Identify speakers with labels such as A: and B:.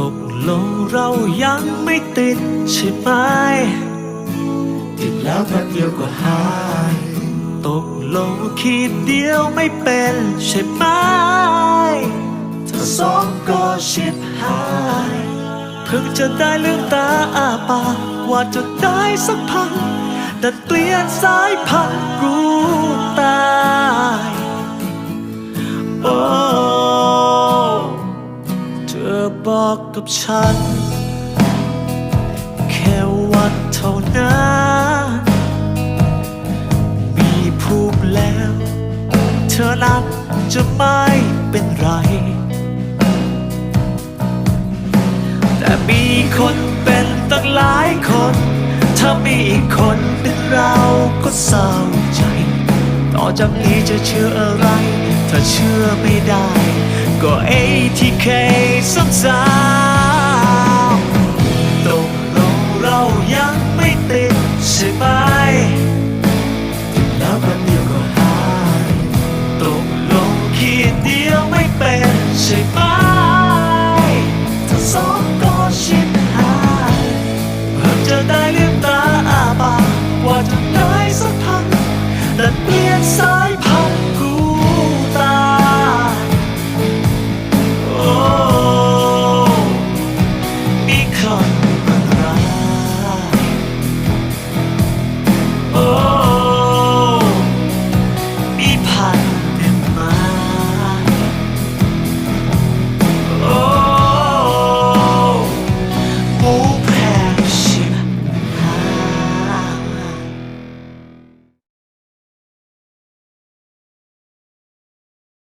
A: ตกลงเรายังไม่ติดใช่ไหมติดแล้วแป๊บเดียวก็หาย ตกลงขีดเดียวไม่เป็นใช่ไหมถ้าสองก็ชิบหายเพิ่งจะได้ลืมตาอาปากว่าจะได้สักพักดัดเปลี่ยนสายพันธุ์รู้ตายโอ้ อบอกกับฉัน แค่วันเท่านั้น มีภูมิแล้ว เธอนั้นจะไม่เป็นไร แต่มีคนเป็นตั้งหลายคน ถ้ามีอีกคนเป็นเราก็เศร้าใจ ต่อจากนี้จะเชื่ออะไร ถ้าเชื่อไม่ได้ ก็ไอที่ ATK ซ้ำๆตกลงเรายังไม่ติดใช่ไหมแล้วแป๊บเดียวก็หายตกลงขีดเดียวไม่เป็นใช่ไหมถ้าสอก็ชิบหายเพิ่จะได้ลืมตาอาบากว่าจะได้สักพังแต่เปลี่ยนส